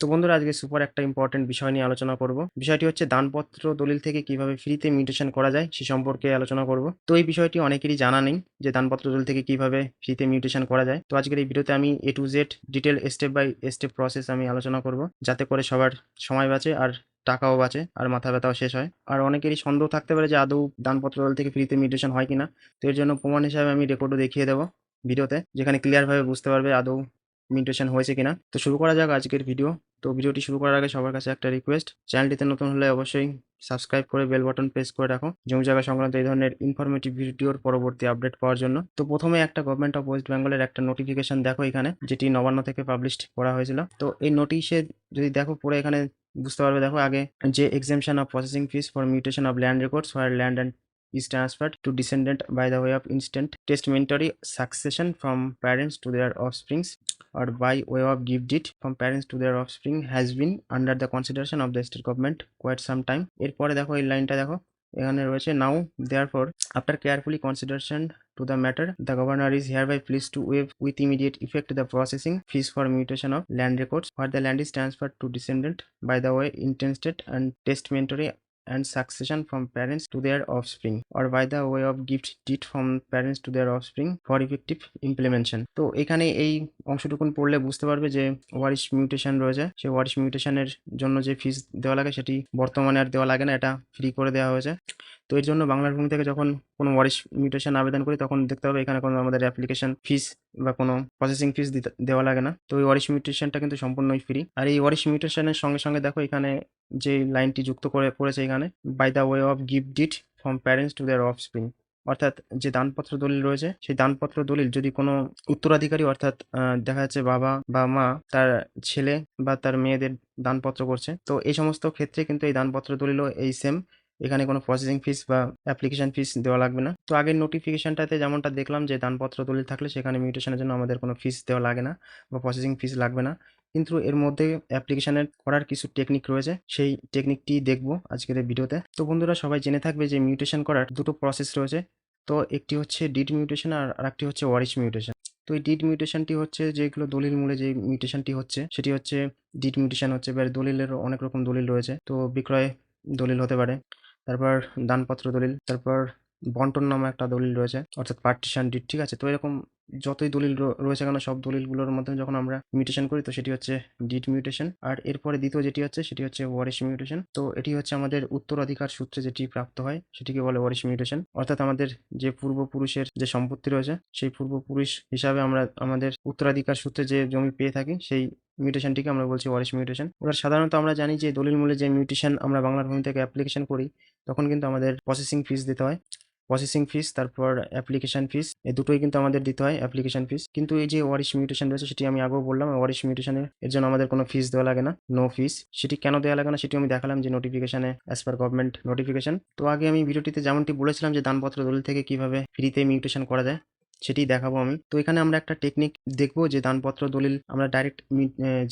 তো বন্ধুরা, আজকে সুপার একটা ইম্পর্টেন্ট বিষয় নিয়ে আলোচনা করব। বিষয়টি হচ্ছে দানপত্র দলিল থেকে কীভাবে ফ্রিতে মিউটেশন করা যায় সে সম্পর্কে আলোচনা করব। তো এই বিষয়টি অনেকেরই জানা নেই যে দানপত্র দলিল থেকে কীভাবে ফ্রিতে মিউটেশন করা যায়। তো আজকের এই ভিডিওতে আমি A to Z detail step by step process আমি আলোচনা করব, যাতে করে সবার সময় বাঁচে আর টাকাও বাঁচে আর মাথা ব্যথাও শেষ হয়। আর অনেকেরই সন্দেহ থাকতে পারে যে আদৌ দানপত্র দল থেকে ফ্রিতে মিউটেশন হয় কিনা। তো এর জন্য প্রমাণ হিসাবে আমি রেকর্ডও দেখিয়ে দেবো ভিডিওতে, যেখানে ক্লিয়ারভাবে বুঝতে পারবে আদৌ মিউটেশন হয়েছে কিনা। তো শুরু করা যাক আজকের ভিডিও। তো ভিডিওটি শুরু করার আগে সবার কাছে একটা রিকোয়েস্ট চ্যানেলটিতে নতুন হলে অবশ্যই সাবস্ক্রাইব করে বেল বাটন প্রেস করে রাখো। জমি জায়গা সংক্রান্ত এই ধরনের ইনফরমেটিভ ভিডিওর পরবর্তী আপডেট পাওয়ার জন্য। তো প্রথমে একটা গভর্নমেন্ট অফ ওয়েস্ট বেঙ্গলের একটা নোটিফিকেশন দেখো এখানে, যেটি নবান্ন থেকে পাবলিশ করা হয়েছিল। তো এই নোটিশে যদি দেখো পুরো এখানে বুঝতে পারবে, দেখো আগে যে exemption of processing fees for mutation of land records for land and is transferred to descendant by the way of instant testamentary succession from parents to their offsprings or by way of gift deed from parents to their offspring has been under the consideration of the state government quite some time এরপরে দেখো এই লাইনটা দেখো এখানে রয়েছে নাও therefore after carefully consideration to the matter the governor is hereby pleased to waive with immediate effect the processing fees for mutation of land records where the land is transferred to descendant by the way intestate and testamentary and succession from parents to their offspring or by the way of gift deed from parents to their offspring for effective implementation তো এখানে এই অংশটুকুন পড়লে বুঝতে পারবে যে ওয়ারিশ mutation রয়েছে সেই ওয়ারিশ মিউটেশনের জন্য যে ফিস দেওয়া লাগে সেটি বর্তমানে আর দেওয়া লাগে না এটা ফ্রি করে দেওয়া হয়েছে তো এর জন্য বাংলার ভূমি থেকে যখন কোনো ওয়ারিশ মিউটেশন আবেদন করি, তখন দেখতে হবে এখানে কোনো আমাদের অ্যাপ্লিকেশন ফিস বা কোনো প্রসেসিং ফিস দেওয়া লাগে না। তো এই ওয়ারিশ মিউটেশনটা কিন্তু সম্পূর্ণই ফ্রি আর এই ওয়ারিশ মিউটেশনের সঙ্গে সঙ্গে দেখো এখানে যে লাইনটি যুক্ত করে করেছে এখানে by the way of gift deed from parents to their offspring অর্থাৎ যে দানপত্র দলিল রয়েছে, সেই দানপত্র দলিল যদি কোনো উত্তরাধিকারী, অর্থাৎ দেখা যাচ্ছে বাবা বা মা, তার ছেলে বা তার মেয়েদের দানপত্র করছে, তো এই সমস্ত ক্ষেত্রে কিন্তু এই দানপত্র দলিলও এই সেম এখানে কোনো প্রসেসিং ফিস বা অ্যাপ্লিকেশন ফিস দেওয়া লাগবে না। তো আগের নোটিফিকেশনটাতে যেমনটা দেখলাম যে দানপত্র দলিল থাকলে সেখানে মিউটেশনের জন্য আমাদের কোনো ফিস দেওয়া লাগে না বা প্রসেসিং ফিস লাগবে না। কিন্তু এর মধ্যে অ্যাপ্লিকেশানের করার কিছু টেকনিক রয়েছে, সেই টেকনিকটি দেখব আজকের ভিডিওতে। তো বন্ধুরা, সবাই জেনে থাকবে যে মিউটেশন করার দুটো প্রসেস রয়েছে। তো একটি হচ্ছে ডিড মিউটেশন আর আরেকটি হচ্ছে ওয়ারিশ মিউটেশন তো এই ডিড মিউটেশনটি হচ্ছে যেগুলো দলিল মূলে যে মিউটেশনটি হচ্ছে, সেটি হচ্ছে ডিড মিউটেশন হচ্ছে। এবার দলিলেরও অনেক রকম দলিল রয়েছে। তো বিক্রয় দলিল হতে পারে। তারপর দানপত্র দলিল, তারপর বন্টন নামে একটা দলিল রয়েছে, অর্থাৎ পার্টিশন ডিট ঠিক আছে? তো এরকম যতই দলিল রয়েছে কেন, সব দলিলগুলোর মধ্যে যখন আমরা মিউটেশন করি, তো সেটি হচ্ছে ডিড মিউটেশন আর এরপরে দ্বিতীয় যেটি হচ্ছে, সেটি হচ্ছে ওয়ারিশ মিউটেশন তো এটি হচ্ছে আমাদের উত্তরাধিকার সূত্রে যেটি প্রাপ্ত হয়, সেটিকে বলে ওয়ারিশ মিউটেশন অর্থাৎ আমাদের যে পূর্বপুরুষের যে সম্পত্তি রয়েছে, সেই পূর্বপুরুষ হিসাবে আমরা আমাদের উত্তরাধিকার সূত্রে যে জমি পেয়ে থাকি, সেই মিউটেশনটিকে আমরা বলছি ওয়ারিশ মিউটেশন এবার সাধারণত আমরা জানি যে দলিল মূলে যে মিউটেশন আমরা বাংলার ভূমি থেকে অ্যাপ্লিকেশন করি, তখন কিন্তু আমাদের প্রসেসিং ফিস দিতে হয়। প্রসেসিং ফিস তারপর অ্যাপ্লিকেশন ফিস এই দুটোই কিন্তু আমাদের দিতে হয় অ্যাপ্লিকেশন ফিস কিন্তু এই যে ওয়ারিশ মিউটেশন রয়েছে, সেটি আমি আগেও বললাম ওয়ারিশ মিউটেশনের এর জন্য আমাদের কোনো ফিস দেওয়া লাগে না নো ফিস সেটি কেন দেওয়া লাগে না, সেটি আমি দেখালাম যে নোটিফিকেশনে অ্যাজ পার গভর্নমেন্ট নোটিফিকেশন তো আগে আমি ভিডিওটিতে যেমনটি বলেছিলাম যে দানপত্র দলিল থেকে কীভাবে ফ্রিতে মিউটেশন করা যায় সেটি দেখাবো আমি। তো এখানে আমরা একটা টেকনিক দেখব যে দানপত্র দলিল, আমরা ডাইরেক্ট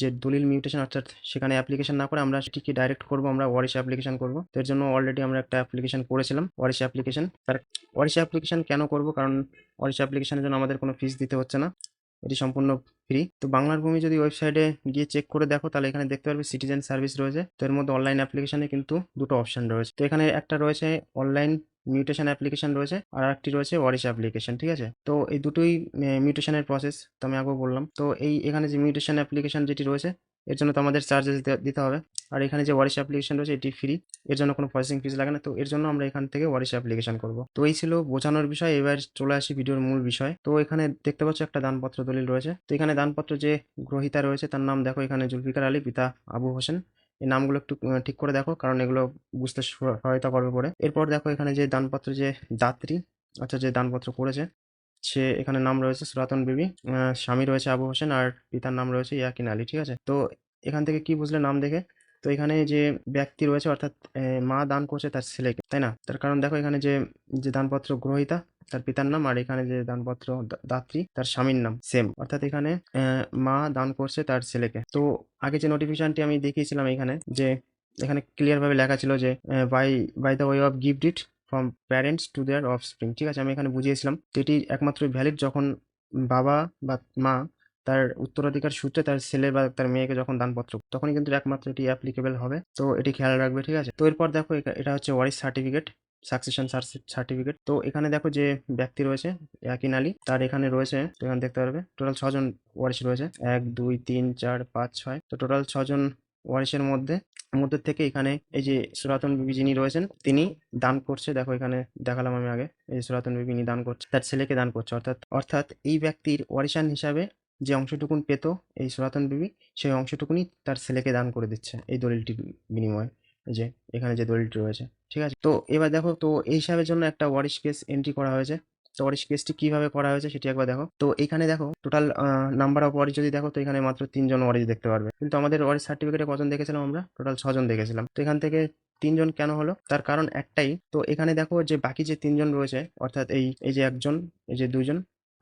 যে দলিল মিউটেশন অর্থাৎ সেখানে অ্যাপ্লিকেশন না করে আমরা সেটিকে ডাইরেক্ট করব, আমরা ওয়ারিশ অ্যাপ্লিকেশন করব। তো এর জন্য অলরেডি আমরা একটা অ্যাপ্লিকেশন করেছিলাম, ওয়ারিশ অ্যাপ্লিকেশন তার ওয়ারিশ অ্যাপ্লিকেশন কেন করব? কারণ ওয়ারিশ অ্যাপ্লিকেশনের জন্য আমাদের কোনো ফিস দিতে হচ্ছে না। এটি সম্পূর্ণ ফ্রি তো বাংলার ভূমি যদি ওয়েবসাইটে গিয়ে চেক করে দেখো, তাহলে এখানে দেখতে পারবে সিটিজেন সার্ভিস রয়েছে। তো এর মধ্যে অনলাইন অ্যাপ্লিকেশনে কিন্তু দুটো অপশন রয়েছে। তো এখানে একটা রয়েছে অনলাইন মিউটেশন অ্যাপ্লিকেশন রয়েছে, আর একটি রয়েছে ওয়ারিশ অ্যাপ্লিকেশন ঠিক আছে? তো এই দুটোই মিউটেশনের প্রসেস তো আমি আগেও বললাম। তো এই, এখানে যে মিউটেশন অ্যাপ্লিকেশন যেটি রয়েছে, এর জন্য তো আমাদের চার্জেস দিতে হবে। আর এখানে যে ওয়ারিশ অ্যাপ্লিকেশন রয়েছে, এটি ফ্রি এর জন্য কোনো প্রসেসিং ফিস লাগে না। তো এর জন্য আমরা এখান থেকে ওয়ারিশ অ্যাপ্লিকেশন করব। তো এই ছিল বোঝানোর বিষয়। এবার চলে আসি ভিডিওর মূল বিষয়। তো এখানে দেখতে পাচ্ছ একটা দানপত্র দলিল রয়েছে। তো এখানে দানপত্র যে গ্রহিতা রয়েছে, তার নাম দেখো এখানে জুলফিকার আলী, পিতা আবু হোসেন। এই নামগুলো একটু ঠিক করে দেখো, কারণ এগুলো বুঝতে সহ- সহায়তা করবে পরে। এরপর দেখো এখানে যে দানপত্র যে দাত্রী, অর্থাৎ যে দানপত্র করেছে, সে এখানে নাম রয়েছে সুরাতন বিবি স্বামী রয়েছে আবু হোসেন, আর পিতার নাম রয়েছে ইয়াকিন আলী, ঠিক আছে? তো এখান থেকে কি বুঝলে নাম দেখে? তো এখানে যে ব্যক্তি রয়েছে, অর্থাৎ মা দান করছে তার ছেলেকে, তাই না? তার কারণ দেখো এখানে যে যে দানপত্র গ্রহিতা তার পিতার নাম আর এখানে যে দানপত্র দাত্রী, তার স্বামীর নাম সেম অর্থাৎ এখানে মা দান করছে তার ছেলেকে। তো আগে যে নোটিফিকেশনটি আমি দেখিয়েছিলাম এখানে, যে এখানে ক্লিয়ার ভাবে লেখা ছিল যে by by the way of gift it from parents to their offspring ঠিক আছে, আমি এখানে বুঝিয়েছিলাম। এটি একমাত্র ভ্যালিড যখন বাবা বা মা তার উত্তরাধিকার সূত্রে তার ছেলে বা তার মেয়েকে যখন দানপত্র, তখনই কিন্তু একমাত্র এটি অ্যাপ্লিকেবল হবে। তো এটি খেয়াল রাখবে, ঠিক আছে? তো এরপর দেখো এটা হচ্ছে ওয়ারিস সার্টিফিকেট সাকসেশন সার্টিফিকেট তো এখানে দেখো যে ব্যক্তি রয়েছে ইয়াকিন আলী তার এখানে রয়েছে, তো এখানে দেখতে পারবে টোটাল ছজন ওয়ারিশ রয়েছে, এক, দুই, তিন, চার, পাঁচ, ছয়। তো টোটাল ছজন ওয়ারিশের মধ্যে মধ্যে থেকে এখানে এই যে সুরাতন বিবি যিনি রয়েছেন, তিনি দান করছে, দেখো এখানে দেখালাম আমি আগে, এই যে বিবি ইনি দান করছে, তার ছেলেকে দান করছে, অর্থাৎ অর্থাৎ এই ব্যক্তির ওয়ারিশান হিসাবে যে অংশটুকুন পেত এই সুরাতন বিবি, সেই অংশটুকুনি তার ছেলেকে দান করে দিচ্ছে, এই দলিলটির বিনিময়ে, যে এখানে যে দলিলটি রয়েছে। ঠিক আছে? তো এবার দেখো, তো এই হিসাবের জন্য একটা ওয়ারিশ কেস এন্ট্রি করা হয়েছে। তো ওয়ারিশ কেসটি কীভাবে করা হয়েছে সেটি একবার দেখো। তো এখানে দেখো টোটাল নাম্বার অফ ওয়ারিশ যদি দেখো, তো এখানে মাত্র তিনজন ওয়ারিশ দেখতে পারবে। কিন্তু আমাদের ওয়ারিশ সার্টিফিকেটে কজন দেখেছিলাম আমরা? টোটাল ছজন দেখেছিলাম। তো এখান থেকে তিনজন কেন হলো? তার কারণ একটাই। তো এখানে দেখো যে বাকি যে তিনজন রয়েছে, অর্থাৎ এই এই যে একজন, এই যে দুজন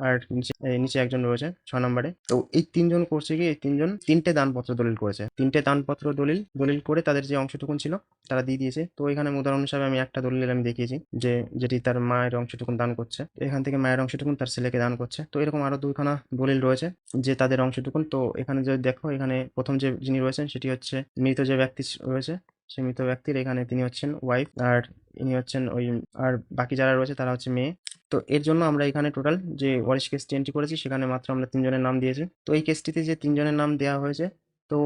আর নিচে নিচে একজন রয়েছে ছ নম্বরে। তো এই তিনজন করছে কি, এই তিনজন তিনটে দানপত্র দলিল করেছে। তিনটে দানপত্র দলিল দলিল করে তাদের যে অংশটুকুন ছিল, তারা দিয়ে দিয়েছে। তো এখানে উদাহরণ হিসাবে আমি একটা দলিল আমি দেখিয়েছি, যে, যেটি তার মায়ের অংশটুকুন দান করছে। এখান থেকে মায়ের অংশটুকুন তার ছেলেকে দান করছে। তো এরকম আরও দুইখানা দলিল রয়েছে, যে তাদের অংশটুকুন। তো এখানে যদি দেখো, এখানে প্রথম যে যিনি রয়েছেন, সেটি হচ্ছে মৃত যে ব্যক্তি রয়েছে, সেই মৃত ব্যক্তির এখানে তিনি হচ্ছেন ওয়াইফ আর ইনি হচ্ছেন ওই, আর বাকি যারা রয়েছে, তারা হচ্ছে মেয়ে। তো এর জন্য আমরা এখানে টোটাল যে ওয়ারিশ কেসটি এন্ট্রি করেছি, সেখানে মাত্র আমরা তিনজনের নাম দিয়েছি। তো এই কেসটিতে যে তিনজনের নাম দেওয়া হয়েছে, তো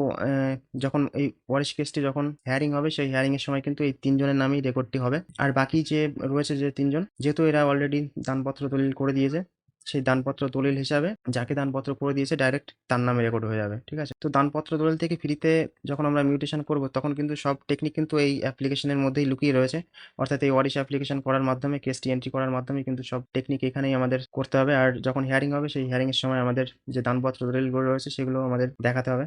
যখন এই ওয়ারিশ কেসটি যখন হেয়ারিং হবে, সেই হ্যারিং এর সময় কিন্তু এই তিনজনের নামই রেকর্ডটি হবে। আর বাকি যে রয়েছে যে তিনজন, যেহেতু এরা অলরেডি দানপত্র দলিল করে দিয়েছে সেই দানপত্র দলিল হিসাবে যাকে দানপত্র করে দিয়েছে ডাইরেক্ট তার নামে রেকর্ড হয়ে যাবে, ঠিক আছে? তো দানপত্র দলিল থেকে ফ্রিতে যখন আমরা মিউটেশন করব, তখন কিন্তু সব টেকনিক কিন্তু এই অ্যাপ্লিকেশনের মধ্যেই লুকিয়ে রয়েছে। অর্থাৎ এই ওয়ারিশ অ্যাপ্লিকেশন করার মাধ্যমে কেসটি এন্ট্রি করার মাধ্যমে কিন্তু সব টেকনিক এখানেই আমাদের করতে হবে। আর যখন হিয়ারিং হবে, সেই হিয়ারিং এর সময় আমাদের যে দানপত্র দলিলগুলো রয়েছে, সেগুলো আমাদের দেখাতে হবে।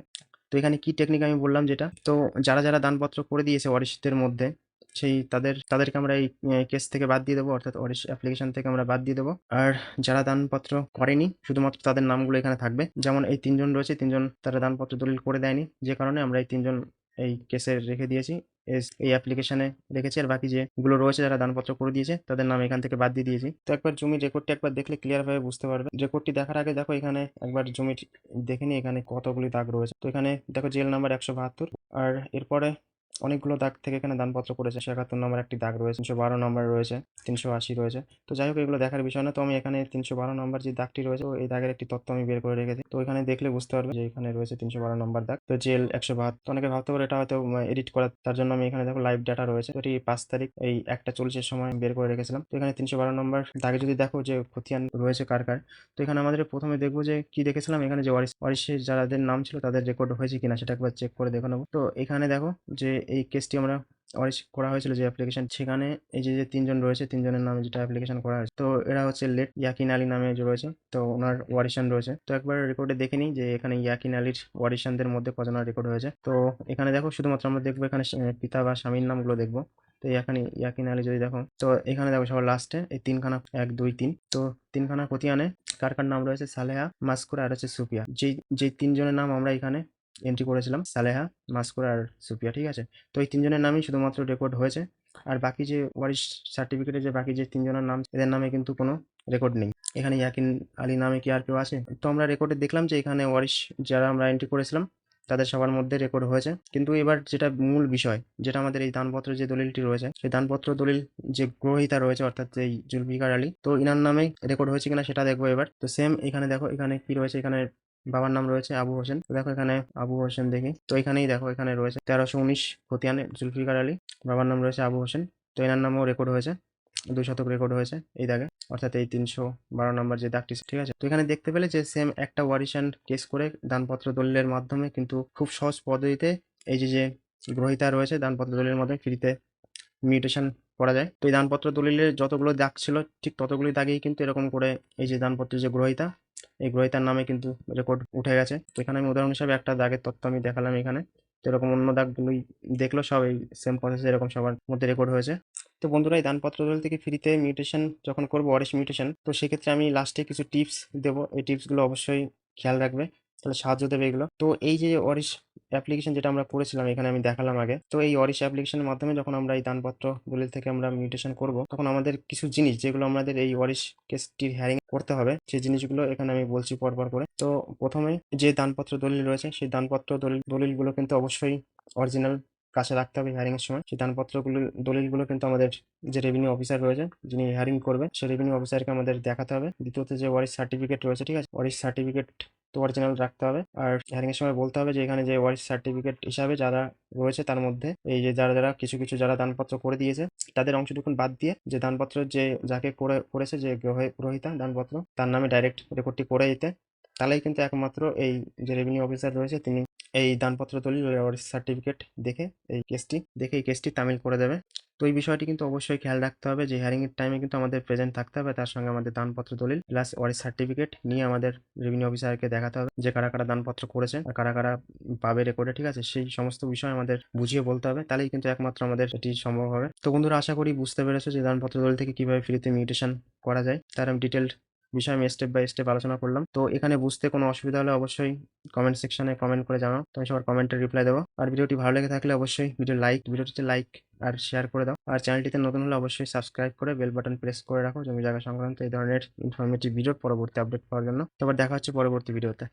তো এখানে কি টেকনিক আমি বললাম যেটা? তো যারা যারা দানপত্র করে দিয়েছে ওয়ারিশদের মধ্যে সেই তাদের, তাদেরকে আমরা এই কেস থেকে বাদ দিয়ে দেবো, অর্থাৎ ওয়ারিশ অ্যাপ্লিকেশন থেকে আমরা বাদ দিয়ে দেবো। আর যারা দানপত্র করেনি, শুধুমাত্র তাদের নামগুলো এখানে থাকবে। যেমন এই তিনজন রয়েছে, তিনজন তারা দানপত্র দলিল করে দেয়নি। যে কারণে আমরা এই তিনজন এই কেসে রেখে দিয়েছি। এই অ্যাপ্লিকেশনে রেখেছি। আর বাকি যেগুলো রয়েছে, যারা দানপত্র করে দিয়েছে, তাদের নাম এখান থেকে বাদ দিয়ে দিয়েছি। তো একবার জমির রেকর্ডটি একবার দেখলে ক্লিয়ার ভাবে বুঝতে পারবে। রেকর্ডটি দেখার আগে দেখো, এখানে একবার জমির, দেখে নিই এখানে কতগুলি দাগ রয়েছে। তো এখানে দেখো জেল নাম্বার একশো বাহাত্তর। আর এরপরে অনেকগুলো দাগ থেকে এখানে দানপত্র করেছে। একশো একাত্তর নম্বর একটি দাগ রয়েছে, তিনশো বারো নম্বর রয়েছে, তিনশো আশি রয়েছে। তো যাই হোক, এগুলো দেখার বিষয় না। তো আমি এখানে তিনশো বারো নম্বর যে দাগটি রয়েছে এই দাগের একটি তথ্য আমি বের করে রেখেছি। তো এখানে দেখলে বুঝতে পারবে যে এখানে রয়েছে তিনশো বারো নম্বর দাগ। তো জেল একশো বাহাত্তর। অনেকে ভাবতে পারে এটা হয়তো এডিট করা তার জন্য আমি এখানে দেখো লাইভ ডাটা রয়েছে। এটি পাঁচ তারিখ, এই একটা চল্লিশের সময় বের করে রেখেছিলাম। তো এখানে তিনশো বারো নম্বর দাগে যদি দেখো যে খতিয়ান রয়েছে কার কার, তো এখানে আমাদের প্রথমে দেখব যে কি দেখেছিলাম। এখানে যে ওয়ারিশ, ওয়ারিশের যাদের নাম ছিল তাদের রেকর্ড হয়েছে কিনা, সেটা একবার চেক করে দেখে নেব। তো এখানে দেখো যে এই কেসটি আমরা ওয়ারিশ করা হয়েছিল যে অ্যাপ্লিকেশন সেখানে এই যে তিনজন রয়েছে, তিনজনের নামে যেটা অ্যাপ্লিকেশন করা হয়েছে, তো এরা হচ্ছে লেট ইয়াকিন আলী নামে যে রয়েছে, তো ওনার ওয়ারিশান রয়েছে। তো একবার রেকর্ডে দেখে নিই যে এখানে ইয়াকিন আলীর ওয়ারিশানদের মধ্যে কজনের রেকর্ড হয়েছে। তো এখানে দেখো, শুধুমাত্র আমরা দেখব এখানে পিতা বা স্বামীর নামগুলো দেখব। তো এখানে ইয়াকিন আলী যদি দেখো, তো এখানে দেখো সবার লাস্টে এই তিনখানা, এক, দুই, তিন, তো তিনখানা খতিয়ানে কার কার নাম রয়েছে? সালেহা, মাসকুরা আর হচ্ছে সুফিয়া। যেই যে তিনজনের নাম আমরা এখানে এন্ট্রি করেছিলাম, সালেহা, মাসকুরা আর সুফিয়া ঠিক আছে? তো এই তিনজনের নামই শুধুমাত্র রেকর্ড হয়েছে। আর বাকি যে ওয়ারিশ সার্টিফিকেটে যে বাকি যে তিনজনের নাম, এদের নামে কিন্তু কোনো রেকর্ড নেই। এখানে ইয়াকিন আলী নামে কি আর কেউ আছে? তো আমরা রেকর্ডে দেখলাম যে এখানে ওয়ারিশ যারা আমরা এন্ট্রি করেছিলাম, তাদের সবার মধ্যে রেকর্ড হয়েছে। কিন্তু এবার যেটা মূল বিষয়, যেটা আমাদের এই দানপত্র যে দলিলটি রয়েছে, সেই দানপত্র দলিল যে গ্রহিতা রয়েছে, অর্থাৎ এই জুলফিকার আলী, তো ইনার নামে রেকর্ড হয়েছে কিনা সেটা দেখব এবার। তো সেম এখানে দেখো, এখানে কি রয়েছে? এখানে বাবার নাম রয়েছে আবু হোসেন। দেখো এখানে আবু হোসেন দেখি। তো এখানেই দেখো, এখানে রয়েছে তেরোশো উনিশ খতিয়ানে জুলফিকার আলী। বাবার নাম রয়েছে আবু হোসেন। তো এনার নামও রেকর্ড হয়েছে। দুই শতক রেকর্ড হয়েছে এই দাগে। অর্থাৎ এই তিনশো বারো নম্বর যে দাগটি, ঠিক আছে? তো এখানে দেখতে পেলে যে সেম একটা ওয়ারিশান কেস করে দানপত্র দলিলের মাধ্যমে কিন্তু খুব সহজ পদ্ধতিতে এই যে যে গ্রহিতা রয়েছে, দানপত্র দলিলের মাধ্যমে ফ্রিতে মিউটেশন করা যায়। তো এই দানপত্র দলিলের যতগুলো দাগ ছিল, ঠিক ততগুলি দাগেই কিন্তু এরকম করে এই যে দানপত্রের যে গ্রহিতা এই গ্রহিতার নামে কিন্তু রেকর্ড উঠে গেছে। তো এখানে আমি উদাহরণ হিসাবে একটা দাগের তথ্য আমি দেখালাম এখানে। তো এরকম অন্য দাগগুলোই দেখল, সব এই সেম প্রসেসে এরকম সবার মধ্যে রেকর্ড হয়েছে। তো বন্ধুরা, এই দানপত্র দল থেকে ফ্রিতে মিউটেশন যখন করব অরেস্ট মিউটেশন তো সেক্ষেত্রে আমি লাস্টে কিছু টিপস দেবো। এই টিপসগুলো অবশ্যই খেয়াল রাখবে। তাহলে সাহায্য দেবে এগুলো। তো এই যে অরিশ অ্যাপ্লিকেশন যেটা আমরা করেছিলাম এখানে আমি দেখালাম আগে। তো এই অরিশ অ্যাপ্লিকেশনের মাধ্যমে যখন আমরা এই দানপত্র দলিল থেকে আমরা মিউটেশন করব, তখন আমাদের কিছু জিনিস যেগুলো আমাদের এই অরিশ কেসটির হ্যারিং করতে হবে, সেই জিনিসগুলো এখানে আমি বলছি পরপর করে। তো প্রথমে যে দানপত্র দলিল রয়েছে, সেই দানপত্র দলিল, দলিলগুলো কিন্তু অবশ্যই অরিজিনাল কাছে রাখতে হবে হ্যারিং এর সময়। সেই দানপত্রগুলো, দলিলগুলো কিন্তু আমাদের যে রেভিনিউ অফিসার রয়েছে, যিনি হ্যারিং করবে, সেই রেভিনিউ অফিসারকে আমাদের দেখাতে হবে। দ্বিতীয়ত যে ওয়ারিশ সার্টিফিকেট রয়েছে, ঠিক আছে? ওয়ারিশ সার্টিফিকেট তো অরিজিনাল রাখতে হবে। আর হ্যারিং এর সময় বলতে হবে যে, এখানে যে ওয়ারিশ সার্টিফিকেট হিসাবে যারা রয়েছে তার মধ্যে, এই যে যারা যারা কিছু কিছু যারা দানপত্র করে দিয়েছে, তাদের অংশটুকু বাদ দিয়ে যে দানপত্র যে, যাকে করে, করেছে যে গ্রহে- গ্রহিতা দানপত্র, তার নামে ডাইরেক্ট রেকর্ডটি করে দিতে। তাহলেই কিন্তু একমাত্র এই যে রেভিনিউ অফিসার রয়েছে, তিনি এই দানপত্র দলিল সার্টিফিকেট দেখে, এই কেসটি দেখে এই কেসটি তামিল করে দেবে। তো এই বিষয়টি কিন্তু অবশ্যই খেয়াল রাখতে হবে যে হিয়ারিং এর টাইমে কিন্তু আমাদের প্রেজেন্ট থাকতে হবে, তার সঙ্গে আমাদের দানপত্র দলিল প্লাস ওয়ারিশ সার্টিফিকেট নিয়ে আমাদের রেভিনিউ অফিসারকে দেখাতে হবে যে কারা কারা দানপত্র করেছে আর কারা কারা পাবে রেকর্ডে ঠিক আছে? সেই সমস্ত বিষয় আমাদের বুঝিয়ে বলতে হবে, তাহলেই কিন্তু একমাত্র আমাদের এটি সম্ভব হবে। তো বন্ধুরা, আশা করি বুঝতে পেরেছ যে দানপত্র দলিল থেকে কীভাবে ফ্রিতে মিউটেশন করা যায়, তার আমি ডিটেলড বিষয় আমি স্টেপ বাই স্টেপ আলোচনা করলাম। তো এখানে বুঝতে কোনো অসুবিধা হলে অবশ্যই কমেন্ট সেকশনে কমেন্ট করে জানাও। তো আমি সবার কমেন্টের রিপ্লাই দেবো। আর ভিডিওটি ভালো লেগে থাকলে অবশ্যই ভিডিও লাইক ভিডিওটিতে লাইক আর শেয়ার করে দাও। আর চ্যানেলটিতে নতুন হলে অবশ্যই সাবস্ক্রাইব করে বেল বাটন প্রেস করে রাখো। জমি জায়গা সংক্রান্ত এই ধরনের ইনফরমেটিভ ভিডিও পরবর্তী আপডেট পাওয়ার জন্য। তো আবার দেখা হচ্ছে পরবর্তী ভিডিওতে